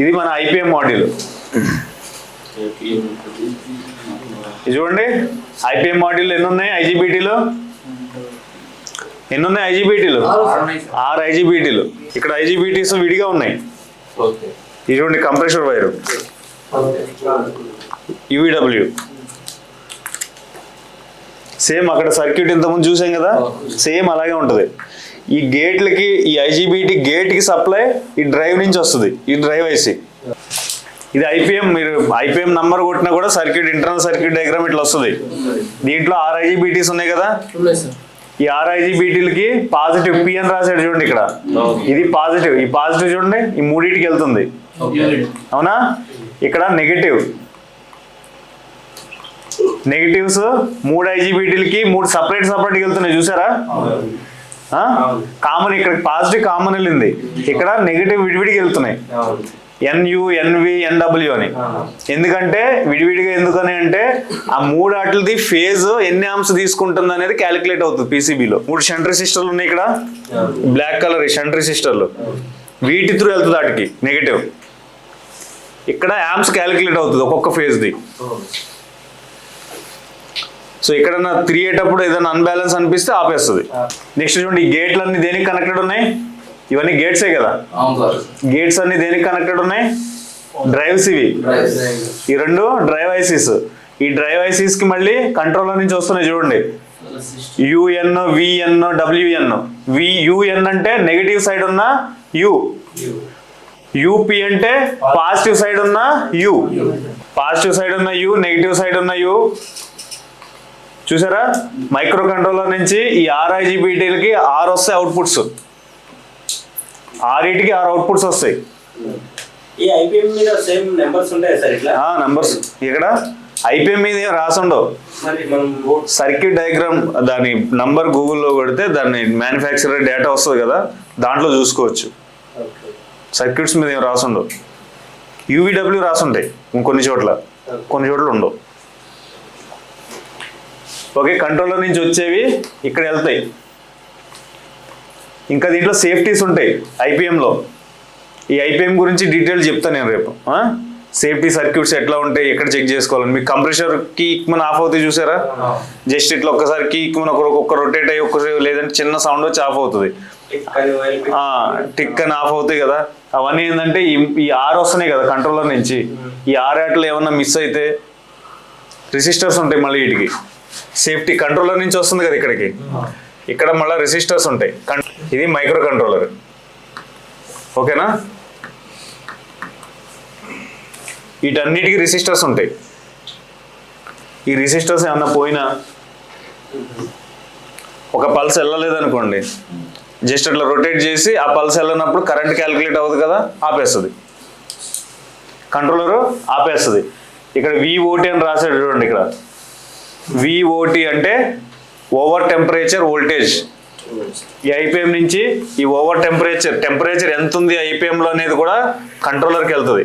ఇది మన IPM module చూడండి ఐపీఎం మాడ్యూల్ ఎన్ని ఉన్నాయి ఐజీబీటీలో? ఎన్ని ఉన్నాయి ఐజీబీటీలు? ఆరు ఐజీబీటీలు. ఇక్కడ ఐజీబీటీస్ విడిగా ఉన్నాయి. ఇది చూడండి compressor wire. U V W same అక్కడ సర్క్యూట్ ఇంతకుముందు చూసాం కదా? సేమ్ అలాగే ఉంటుంది. ఈ గేట్లకి ఈ ఐజీబీటీ గేట్కి సప్లై ఈ డ్రైవ్ నుంచి వస్తుంది ఈ డ్రైవ్ ఐసి. ఇది ఐపీఎం మీరు ఐపీఎం నంబర్ కొట్టినా కూడా సర్క్యూట్ ఇంటర్నల్ సర్క్యూట్ డయాగ్రామ్ ఇట్లా వస్తుంది. దీంట్లో ఆర్ ఐజీబీటీస్ ఉన్నాయి కదా? ఉన్నాయి సార్. ఈ ఆర్ ఐజీబీటీలకి పాజిటివ్ పి అని రాశాడు చూడండి ఇక్కడ. ఇది పాజిటివ్ ఈ పాజిటివ్ చూడండి ఈ మూడింటికి వెళ్తుంది. అవునా? ఇక్కడ నెగటివ్. నెగటివ్స్ మూడు ఐజీబీటీలకి మూడు సపరేట్ సపరేట్ వెళ్తున్నాయి చూసారా? కామన్ ఇక్కడ పాజిటివ్ కామన్ వెళ్ళింది. ఇక్కడ నెగటివ్ విడివిడికి వెళ్తున్నాయి. ఎన్యు ఎన్వి ఎన్డబ్ల్యూ అని. ఎందుకంటే విడివిడిగా ఎందుకని అంటే ఆ మూడు వాటిది ఫేజ్ ఎన్ని ఆమ్స్ తీసుకుంటుంది అనేది క్యాలిక్యులేట్ అవుతుంది పీసీబీలో మూడు షంట్ రెసిస్టర్లు ఉన్నాయి ఇక్కడ. బ్లాక్ కలర్ షంట్ రెసిస్టర్లు వీటి త్రూ వెళ్తుంది వాటికి నెగటివ్ ఇక్కడ యామ్స్ క్యాలిక్యులేట్ అవుతుంది ఒక్కొక్క ఫేజ్ది సో ఎక్కడన్నా తిరిగేటప్పుడు ఏదైనా అన్బ్యాలెన్స్ అనిపిస్తే ఆపేస్తుంది. నెక్స్ట్ చూడండి ఈ గేట్లు అన్ని దేనికి కనెక్టెడ్ ఉన్నాయి? ఇవన్నీ గేట్సే కదా? గేట్స్ అన్ని దేనికి కనెక్టెడ్ ఉన్నాయి? డ్రైవ్స్ ఇవి. ఈ రెండు డ్రైవ్ ఐసీస్ ఈ డ్రైవ్ ఐసీస్కి మళ్ళీ కంట్రోలర్ నుంచి వస్తున్నాయి చూడండి. UN VN WN V UN అంటే నెగిటివ్ సైడ్ ఉన్న యు యూపీ అంటే పాజిటివ్ సైడ్ ఉన్న యు పాజిటివ్ సైడ్ ఉన్న యు నెగిటివ్ సైడ్ ఉన్న యు చూసారా? మైక్రో కంట్రోలర్ నుంచి ఈ ఆర్ఐజిబిటీలకి ఆరు వస్తాయి అవుట్పుట్స్ ఆరింటికి ఆరు అవుట్పుట్స్ వస్తాయి. ఈ ఐపీఎం మీద సేమ్ నెంబర్స్ ఉంటాయి సార్ ఇట్లా? ఆ నంబర్స్ ఇక్కడ ఐపీఎం మీద ఏం రాసుండవు. సర్క్యూట్ డయాగ్రామ్ దాని నంబర్ గూగుల్లో కొడితే దాన్ని మ్యానుఫ్యాక్చరర్ డేటా వస్తుంది కదా దాంట్లో చూసుకోవచ్చు. సర్క్యూట్స్ మీద ఏం రాసుండవు. యూవీడబ్ల్యూ రాసుంటాయి ఇంకొన్ని చోట్ల. కొన్ని చోట్ల ఉండవు. ఓకే కంట్రోలర్ నుంచి వచ్చేవి ఇక్కడ వెళ్తాయి. ఇంకా దీంట్లో సేఫ్టీస్ ఉంటాయి ఐపీఎంలో. ఈ ఐపీఎం గురించి డీటెయిల్ చెప్తాను నేను రేపు. సేఫ్టీ సర్క్యూట్స్ ఎట్లా ఉంటాయి ఎక్కడ చెక్ చేసుకోవాలని. మీకు కంప్రెషర్కి మన ఆఫ్ అవుతాయి చూసారా? జస్ట్ ఇట్లా ఒక్కసారి కీ మన ఒక్క రొటేట్ అయ్యి ఒక్కసారి లేదంటే చిన్న సౌండ్ వచ్చి ఆఫ్ అవుతుంది. టిక్ అని ఆఫ్ అవుతాయి కదా. అవన్నీ ఏంటంటే ఈ ఆర్ వస్తున్నాయి కదా కంట్రోలర్ నుంచి. ఈ ఆర్ యాట్లు ఏమన్నా మిస్ అయితే రిసిస్టర్స్ ఉంటాయి మళ్ళీ వీటికి. సేఫ్టీ కంట్రోలర్ నుంచి వస్తుంది కదా ఇక్కడికి. ఇక్కడ మళ్ళీ రెసిస్టర్స్ ఉంటాయి. ఇది మైక్రో కంట్రోలర్ ఓకేనా? వీటన్నిటికీ రెసిస్టర్స్ ఉంటాయి. ఈ రెసిస్టర్స్ ఏమన్నా పోయినా ఒక పల్స్ వెళ్ళలేదనుకోండి జస్ట్ అట్లా రొటేట్ చేసి ఆ పల్స్ వెళ్ళినప్పుడు కరెంట్ క్యాలిక్యులేట్ అవ్వదు కదా ఆపేస్తుంది. కంట్రోలర్ ఆపేస్తుంది. ఇక్కడ విఓటి అని రాశాడు చూడండి ఇక్కడ. విఓటి అంటే ఓవర్ టెంపరేచర్ వోల్టేజ్. ఈ ఐపీఎం నుంచి ఈ ఓవర్ టెంపరేచర్ టెంపరేచర్ ఎంత ఉంది IPM లో అనేది కూడా కంట్రోలర్కి వెళ్తుంది.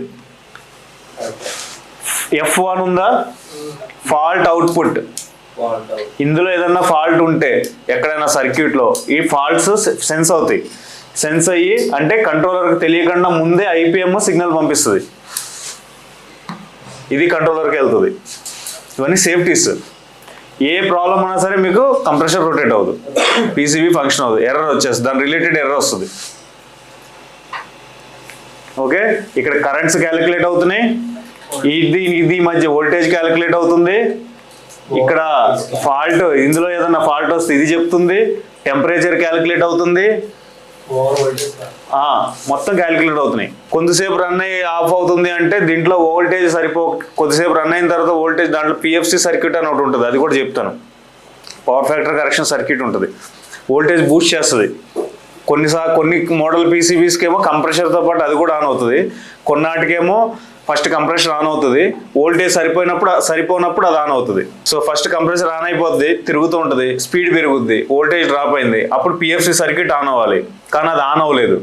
ఎఫ్ వన్ ఉందా? Fault output. ఇందులో ఏదన్నా ఫాల్ట్ ఉంటే ఎక్కడైనా సర్క్యూట్లో ఈ ఫాల్ట్స్ సెన్స్ అవుతాయి. సెన్స్ అయ్యి అంటే కంట్రోలర్కి తెలియకుండా ముందే ఐపీఎం సిగ్నల్ పంపిస్తుంది. ఇది కంట్రోలర్కి వెళ్తుంది. ఇవన్నీ సేఫ్టీస్. ఏ ప్రాబ్లం అన్నా సరే మీకు కంప్రెషర్ రొటేట్ అవ్వదు. పీసీబీ ఫంక్షన్ అవ్వదు. ఎర్రర్ వచ్చేస్తుంది. దాని రిలేటెడ్ ఎర్రర్ వస్తుంది. ఓకే ఇక్కడ కరెంట్స్ క్యాలిక్యులేట్ అవుతున్నాయి. ఇది ఇది మధ్య వోల్టేజ్ క్యాలిక్యులేట్ అవుతుంది. ఇక్కడ ఫాల్ట్ ఇందులో ఏదైనా ఫాల్ట్ వస్తే ఇది చెప్తుంది. టెంపరేచర్ క్యాలిక్యులేట్ అవుతుంది. మొత్తం క్యాలిక్యులేట్ అవుతున్నాయి. కొంతసేపు రన్ అయ్యి ఆఫ్ అవుతుంది అంటే దీంట్లో వోల్టేజ్ సరిపో కొద్దిసేపు రన్ అయిన తర్వాత వోల్టేజ్ దాంట్లో పిఎఫ్సి సర్క్యూట్ అని ఒకటి ఉంటుంది అది కూడా చెప్తాను. పవర్ ఫ్యాక్టర్ కరెక్షన్ సర్క్యూట్ ఉంటుంది. వోల్టేజ్ బూస్ట్ చేస్తుంది. కొన్నిసార్లు కొన్ని మోడల్ పీసీబీస్కి ఏమో కంప్రెషర్తో పాటు అది కూడా ఆన్ అవుతుంది. కొన్నాటికేమో ఫస్ట్ కంప్రెషర్ ఆన్ అవుతుంది. వోల్టేజ్ సరిపోయినప్పుడు సరిపోనప్పుడు అది ఆన్ అవుతుంది. సో ఫస్ట్ కంప్రెషర్ ఆన్ అయిపోద్ది తిరుగుతూ ఉంటుంది స్పీడ్ పెరుగుద్ది వోల్టేజ్ డ్రాప్ అయింది. అప్పుడు పిఎఫ్సి సర్క్యూట్ ఆన్ అవ్వాలి. కానీ అది ఆన్ అవ్వలేదు.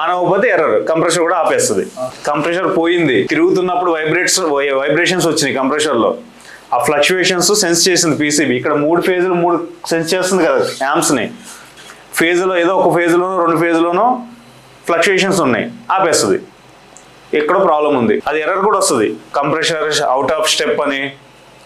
ఆన్ అవ్వకపోతే ఎర్రర్ కంప్రెషర్ కూడా ఆపేస్తుంది. కంప్రెషర్ పోయింది. తిరుగుతున్నప్పుడు వైబ్రేట్స్ వైబ్రేషన్స్ వచ్చినాయి కంప్రెషర్లో ఆ ఫ్లక్చువేషన్స్ సెన్స్ చేసింది పీసీబీ ఇక్కడ మూడు ఫేజులు మూడు సెన్స్ చేస్తుంది కదా యాంప్స్ని ఫేజ్లో ఏదో ఒక ఫేజ్లోనో రెండు ఫేజ్లోనో ఫ్లక్చుయేషన్స్ ఉన్నాయి. ఆపేస్తుంది. ఎక్కడో ప్రాబ్లం ఉంది. అది ఎర్రర్ కూడా వస్తుంది. కంప్రెషర్ అవుట్ ఆఫ్ స్టెప్ అని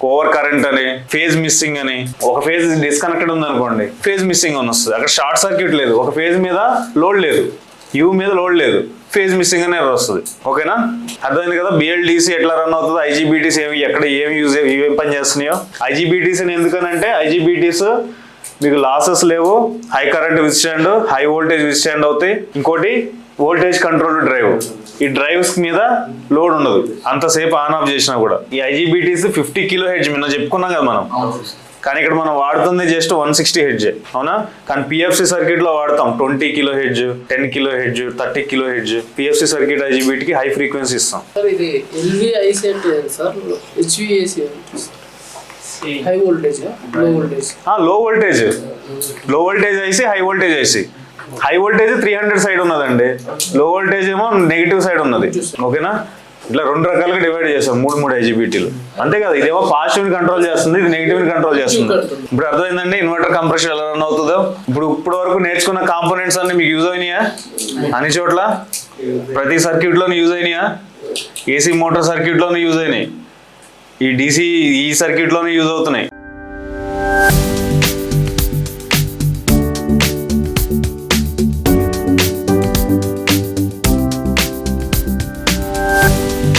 ఓవర్ కరెంట్ అని ఫేజ్ మిస్సింగ్ అని. ఒక ఫేజ్ డిస్కనెక్టెడ్ ఉంది అనుకోండి ఫేజ్ మిస్సింగ్ అని వస్తుంది. అక్కడ షార్ట్ సర్క్యూట్ లేదు. ఒక ఫేజ్ మీద లోడ్ లేదు. యూ మీద లోడ్ లేదు. ఫేజ్ మిస్సింగ్ అని ఎర్రర్ వస్తుంది. ఓకేనా అర్థమైంది కదా? బిఎల్డిసి ఎట్లా రన్ అవుతుంది? ఐజీబీటీస్ ఏమి ఎక్కడ ఏమి యూజ్ ఏం పని చేస్తున్నాయో? ఐజీబీటీస్ అని ఎందుకనంటే ఐజీబీటీస్ మీకు లాసెస్ లేవు. High current withstand high voltage withstand అవుతాయి. ఇంకోటి వోల్టేజ్ కంట్రోల్ డ్రైవ్ ఈ డ్రైవ్స్ మీద లోడ్ ఉండదు. అంతసేపు ఆన్ ఆఫ్ చేసినా కూడా. ఈ ఐజీబీటీస్ ఫిఫ్టీ కిలో హెడ్జ్ నిన్న చెప్పుకున్నాం కదా మనం. కానీ ఇక్కడ మనం వాడుతుంది జస్ట్ వన్ సిక్స్టీ హెడ్జ్ అవునా? కానీ పిఎఫ్సి సర్క్యూట్లో వాడతాం. Twenty kilo hertz ten kilo hertz thirty kilo hertz PFC circuit ఐజీబీటీకి high frequency ఇస్తాం. సార్ ఇది ఎల్విఐసి అంటే ఏంటి సార్. హెచ్విఏసి హై వోల్టేజ్లో వోల్టేజ్లో వోల్టేజ్లో voltage IC high voltage IC high voltage three hundred side ఉన్నదండి. లో వోల్టేజ్ ఏమో నెగిటివ్ సైడ్ ఉన్నది. ఓకేనా ఇట్లా రెండు రకాలుగా డివైడ్ చేస్తాం మూడు మూడు ఐజీబీటీలు. అంతే కదా ఇదేమో పాజిటివ్ని కంట్రోల్ చేస్తుంది ఇది నెగిటివ్ని కంట్రోల్ చేస్తుంది. ఇప్పుడు అర్థమైందండి? ఇన్వర్టర్ కంప్రెషన్ ఎలా రన్ అవుతుందో? ఇప్పుడు ఇప్పటి వరకు నేర్చుకున్న కాంపోనెంట్స్ అన్ని మీకు యూజ్ అయినాయా? అన్ని చోట్ల? ప్రతి సర్క్యూట్లోని యూజ్ అయినాయా ఏసీ మోటార్ సర్క్యూట్లోనే యూజ్ అయినాయి. ఈ డీసీ ఈ సర్క్యూట్లోనే యూజ్ అవుతున్నాయి.